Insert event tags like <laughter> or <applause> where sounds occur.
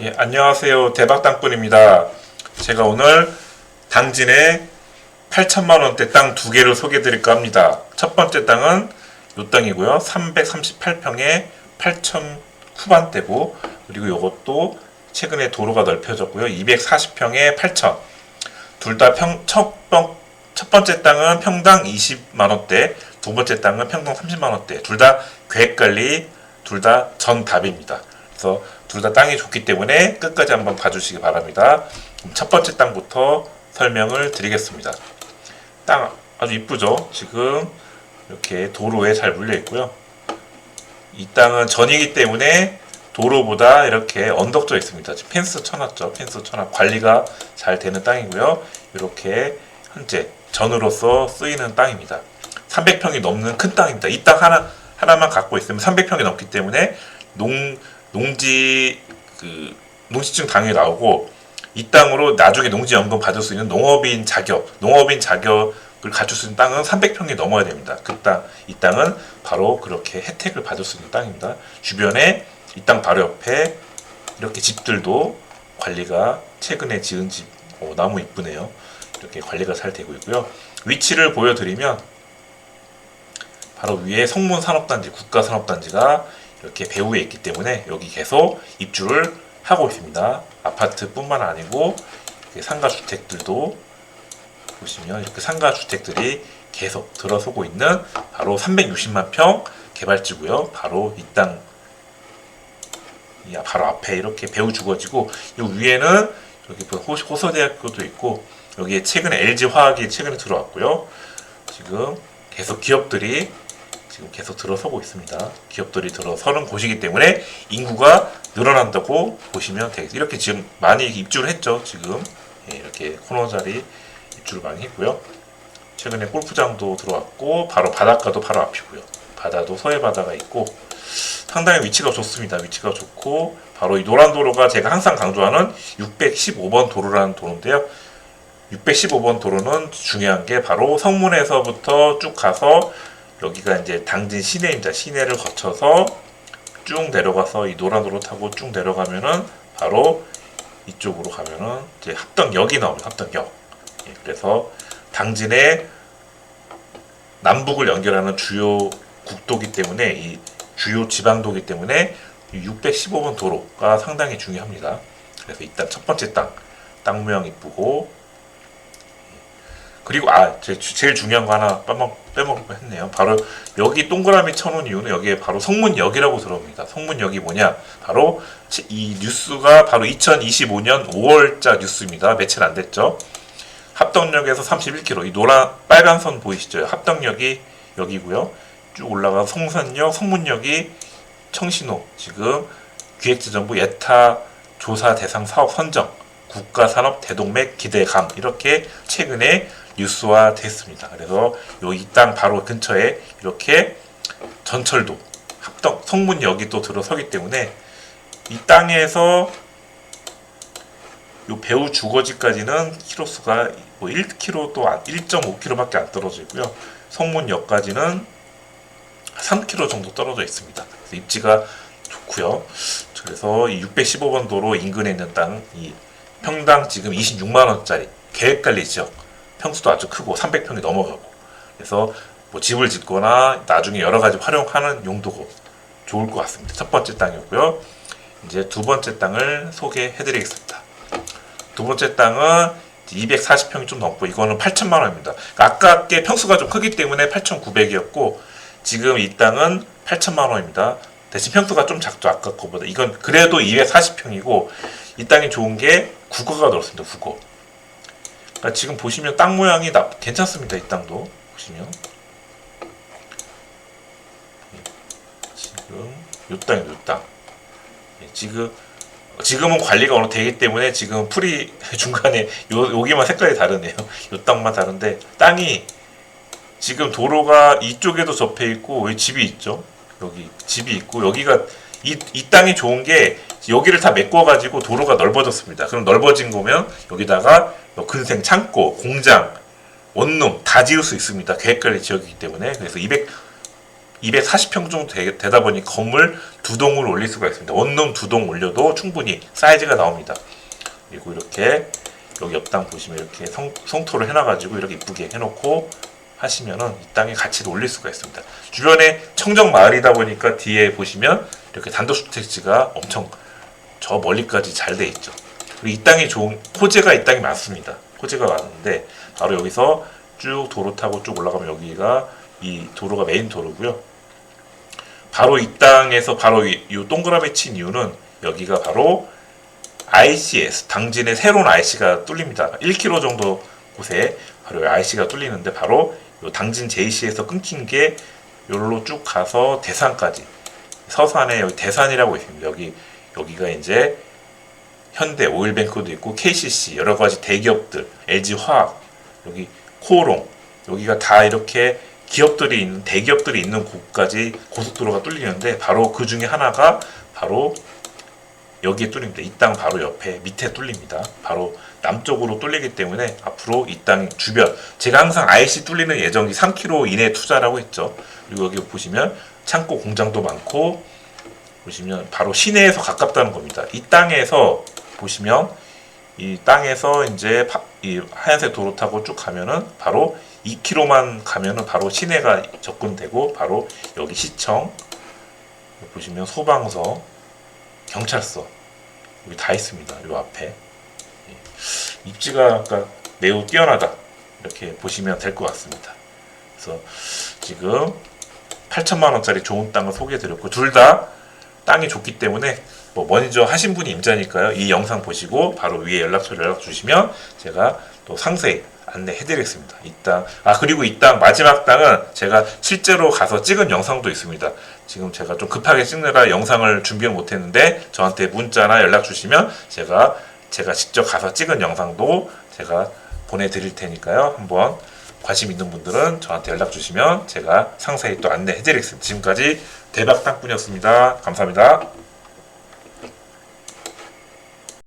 예, 안녕하세요. 대박땅꾼입니다. 제가 오늘 당진에 8천만 원대 땅 두 개를 소개해 드릴까 합니다. 첫 번째 땅은 요 땅이고요. 338평에 8천 후반대고 그리고 이것도 최근에 도로가 넓혀졌고요. 240평에 8천. 둘다 평, 첫, 번, 첫 번째 땅은 평당 20만 원대, 두 번째 땅은 평당 30만 원대. 둘 다 계획 관리, 둘 다 전답입니다. 그래서 둘 다 땅이 좋기 때문에 끝까지 한번 봐주시기 바랍니다. 첫 번째 땅부터 설명을 드리겠습니다. 땅 아주 이쁘죠? 지금 이렇게 도로에 잘 물려 있고요. 이 땅은 전이기 때문에 도로보다 이렇게 언덕져 있습니다. 지금 펜스 쳐놨죠. 펜스 쳐놨 관리가 잘 되는 땅이고요. 이렇게 현재 전으로서 쓰이는 땅입니다. 300평이 넘는 큰 땅입니다. 이 땅 하나 하나만 갖고 있으면 300평이 넘기 때문에 농 농지 그 농지증 당연히 나오고 이 땅으로 나중에 농지연금 받을 수 있는 농업인 자격, 농업인 자격을 갖출 수 있는 땅은 300평이 넘어야 됩니다. 그 땅, 이 땅은 바로 그렇게 혜택을 받을 수 있는 땅입니다. 주변에 이 땅 바로 옆에 이렇게 집들도 관리가 최근에 지은 집, 오, 나무 이쁘네요. 이렇게 관리가 잘 되고 있고요. 위치를 보여드리면 바로 위에 성문산업단지, 국가산업단지가 이렇게 배후에 있기 때문에 여기 계속 입주를 하고 있습니다. 아파트뿐만 아니고 상가 주택들도 보시면 이렇게 상가 주택들이 계속 들어서고 있는 바로 360만 평 개발지고요. 바로 이 땅 바로 앞에 이렇게 배우 주거지고 이 위에는 여기 호- 호서대학교도 있고 여기에 최근에 LG 화학이 최근에 들어왔고요. 지금 계속 기업들이 지금 계속 들어서고 있습니다. 기업들이 들어서는 곳이기 때문에 인구가 늘어난다고 보시면 되겠습니다. 이렇게 지금 많이 입주를 했죠. 지금 예, 이렇게 코너 자리 입주를 많이 했고요. 최근에 골프장도 들어왔고 바로 바닷가도 바로 앞이고요. 바다도 서해 바다가 있고 상당히 위치가 좋습니다. 위치가 좋고 바로 이 노란 도로가 제가 항상 강조하는 615번 도로라는 도로인데요. 615번 도로는 중요한 게 바로 성문에서부터 쭉 가서 여기가 이제 당진 시내입니다. 시내를 거쳐서 쭉 내려가서 이 노란 도로 타고 쭉 내려가면은 바로 이쪽으로 가면은 이제 합덕역이 나옵니다. 합덕역. 예, 그래서 당진의 남북을 연결하는 주요 국도기 때문에 이 주요 지방도기 때문에 이 615번 도로가 상당히 중요합니다. 그래서 일단 첫 번째 땅, 땅 모양 이쁘고 그리고 아 제, 제일 중요한 거 하나 빼먹 빼먹고 했네요. 바로 여기 동그라미 쳐놓은 이유는 여기에 바로 성문역이라고 들어옵니다. 성문역이 뭐냐? 바로 치- 이 뉴스가 바로 2025년 5월자 뉴스입니다. 며칠 안 됐죠. 합덕역에서 31km 이 노란 빨간 선 보이시죠? 합덕역이 여기고요. 쭉 올라가 성산역, 성문역이 청신호 지금 기획재정부 예타 조사 대상 사업 선정 국가산업 대동맥 기대감 이렇게 최근에 뉴스화 됐습니다. 그래서 요이땅 바로 근처에 이렇게 전철도 합덕 성문역이 또 들어서기 때문에 이 땅에서 요 배우 주거지까지는 키로수가 뭐 1km 또 1.5km밖에 안 떨어져 있고요. 성문역까지는 3km 정도 떨어져 있습니다. 입지가 좋고요. 그래서 이 615번 도로 인근에 있는 땅, 이 평당 지금 26만 원짜리 계획 관리 지역, 평수도 아주 크고 300평이 넘어가고, 그래서 뭐 집을 짓거나 나중에 여러 가지 활용하는 용도고 좋을 것 같습니다. 첫 번째 땅이었고요. 이제 두 번째 땅을 소개해드리겠습니다. 두 번째 땅은 240평이 좀 넘고 이거는 8천만 원입니다. 그러니까 아깝게 평수가 좀 크기 때문에 8,900이었고 지금 이 땅은 8천만 원입니다. 대신 평수가 좀 작죠 아까 거보다 이건 그래도 240평이고 이 땅이 좋은 게 국어가 넓습니다 국어. 그러니까 지금 보시면 땅 모양이 나, 괜찮습니다 이 땅도. 보시면. 예, 지금 요 땅이죠 요땅. 예, 지금 지금은 관리가 어느 되기 때문에 지금 풀이 <laughs> 중간에 요 여기만 색깔이 다르네요. <laughs> 요 땅만 다른데 땅이 지금 도로가 이쪽에도 접해 있고 여기 집이 있죠. 여기 집이 있고 여기가 이, 이 땅이 좋은 게 여기를 다 메꿔 가지고 도로가 넓어졌습니다. 그럼 넓어진 거면 여기다가 뭐 근생 창고, 공장, 원룸 다 지을 수 있습니다. 계획관리 지역이기 때문에 그래서 200 240평 정도 되, 다 보니 건물 두 동을 올릴 수가 있습니다. 원룸 두 동 올려도 충분히 사이즈가 나옵니다. 그리고 이렇게 여기 옆당 보시면 이렇게 성, 성토를 해놔가지고 이렇게 이쁘게 해놓고 하시면은 이 땅에 가치를 올릴 수가 있습니다. 주변에 청정 마을이다 보니까 뒤에 보시면 이렇게 단독주택지가 엄청 저 멀리까지 잘 돼 있죠. 그리고 이 땅이 좋은 호재가 이 땅이 많습니다. 호재가 많은데 바로 여기서 쭉 도로 타고 쭉 올라가면 여기가 이 도로가 메인 도로고요. 바로 이 땅에서 바로 이, 이 동그라미 친 이유는 여기가 바로 ICS 당진의 새로운 IC가 뚫립니다. 1km 정도 곳에 바로 IC가 뚫리는데 바로 요 당진 JC에서 끊긴 게 요로 쭉 가서 대산까지 서산에 여기 대산이라고 있습니다. 여기 여기가 이제 현대 오일뱅크도 있고 KCC 여러 가지 대기업들 LG 화학 여기 코오롱 여기가 다 이렇게 기업들이 있는 대기업들이 있는 곳까지 고속도로가 뚫리는데 바로 그 중에 하나가 바로 여기에 뚫립니다. 이 땅 바로 옆에 밑에 뚫립니다. 바로 남쪽으로 뚫리기 때문에 앞으로 이 땅 주변 제가 항상 IC 뚫리는 예정이 3km 이내 투자라고 했죠. 그리고 여기 보시면 창고 공장도 많고 보시면 바로 시내에서 가깝다는 겁니다. 이 땅에서 보시면 이 땅에서 이제 파- 이 하얀색 도로 타고 쭉 가면은 바로 2km만 가면은 바로 시내가 접근되고 바로 여기 시청 보시면 소방서 경찰서 여기 다 있습니다. 요 앞에 예. 입지가 아까 매우 뛰어나다 이렇게 보시면 될 것 같습니다. 그래서 지금 8천만 원짜리 좋은 땅을 소개해드렸고 둘 다 땅이 좋기 때문에 뭐 먼저 하신 분이 임자니까요. 이 영상 보시고 바로 위에 연락처를 연락 주시면 제가 또 상세히 안내해드리겠습니다. 이 땅, 아 그리고 이 땅 마지막 땅은 제가 실제로 가서 찍은 영상도 있습니다. 지금 제가 좀 급하게 찍느라 영상을 준비 못했는데 저한테 문자나 연락 주시면 제가 제가 직접 가서 찍은 영상도 제가 보내드릴 테니까요. 한번 관심 있는 분들은 저한테 연락 주시면 제가 상세히 또 안내해 드리겠습니다. 지금까지 대박 땅꾼이었습니다. 감사합니다.